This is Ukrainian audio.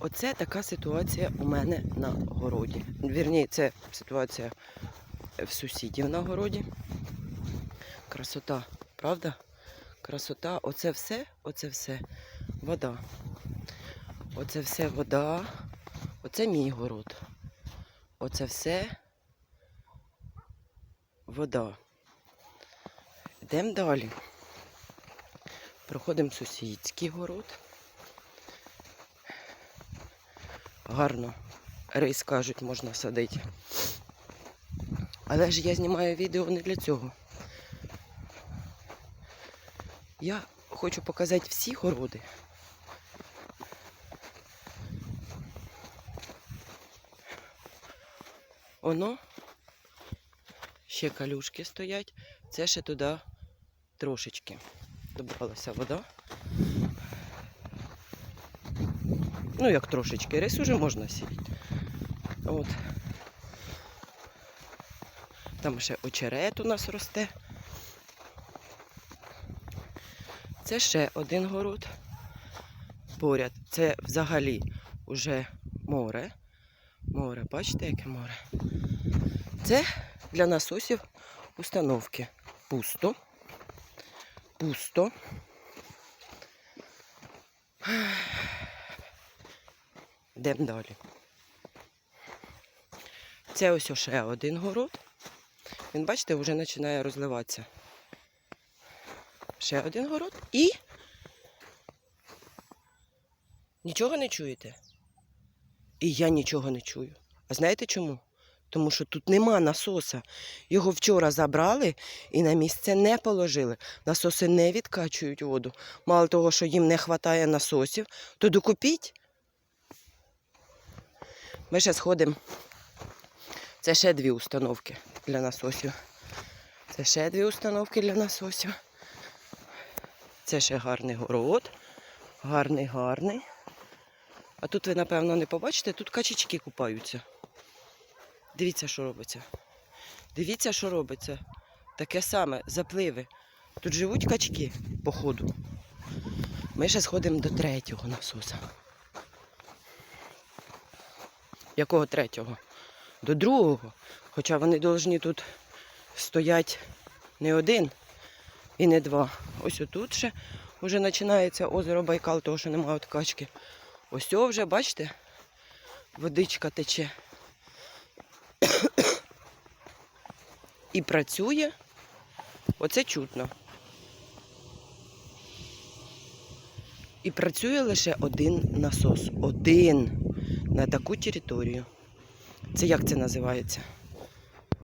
Оце така ситуація у мене на городі. Вірні, це ситуація в сусідів на городі. Красота, правда? Красота, оце все, оце все вода. Оце все вода. Оце мій город. Оце все вода. Йдемо далі. Проходимо сусідський город. Гарно. Рис, кажуть, можна садити. Але ж я знімаю відео не для цього. Я хочу показати всі городи. Оно ще калюшки стоять. Це ще туди трошечки. Добралася вода. Ну, як трошечки, рис уже можна сіяти. От. Там ще очерет у нас росте. Це ще один город. Поряд. Це взагалі уже море. Море, бачите, яке море? Це для насосів установки. Пусто. Пусто. Йдемо далі. Це ось ще один город. Він, бачите, вже починає розливатися. Ще один город і. Нічого не чуєте? І я нічого не чую. А знаєте чому? Тому що тут нема насоса. Його вчора забрали і на місце не положили. Насоси не відкачують воду. Мало того, що їм не вистачає насосів, то докупіть. Ми ще сходимо. Це ще дві установки для насосів. Це ще дві установки для насосів. Це ще гарний город. Гарний, гарний. А тут ви, напевно, не побачите, тут качечки купаються. Дивіться, що робиться. Дивіться, що робиться. Таке саме, запливи. Тут живуть качки, походу. Ми ще сходимо до третього насоса. Якого третього? До другого. Хоча вони повинні тут стоять не один і не два. Ось отут ще вже починається озеро Байкал, того що немає от качки. Ось цього вже, бачите, водичка тече. І працює. Оце чутно. І працює лише один насос. Один на таку територію. Це як це називається?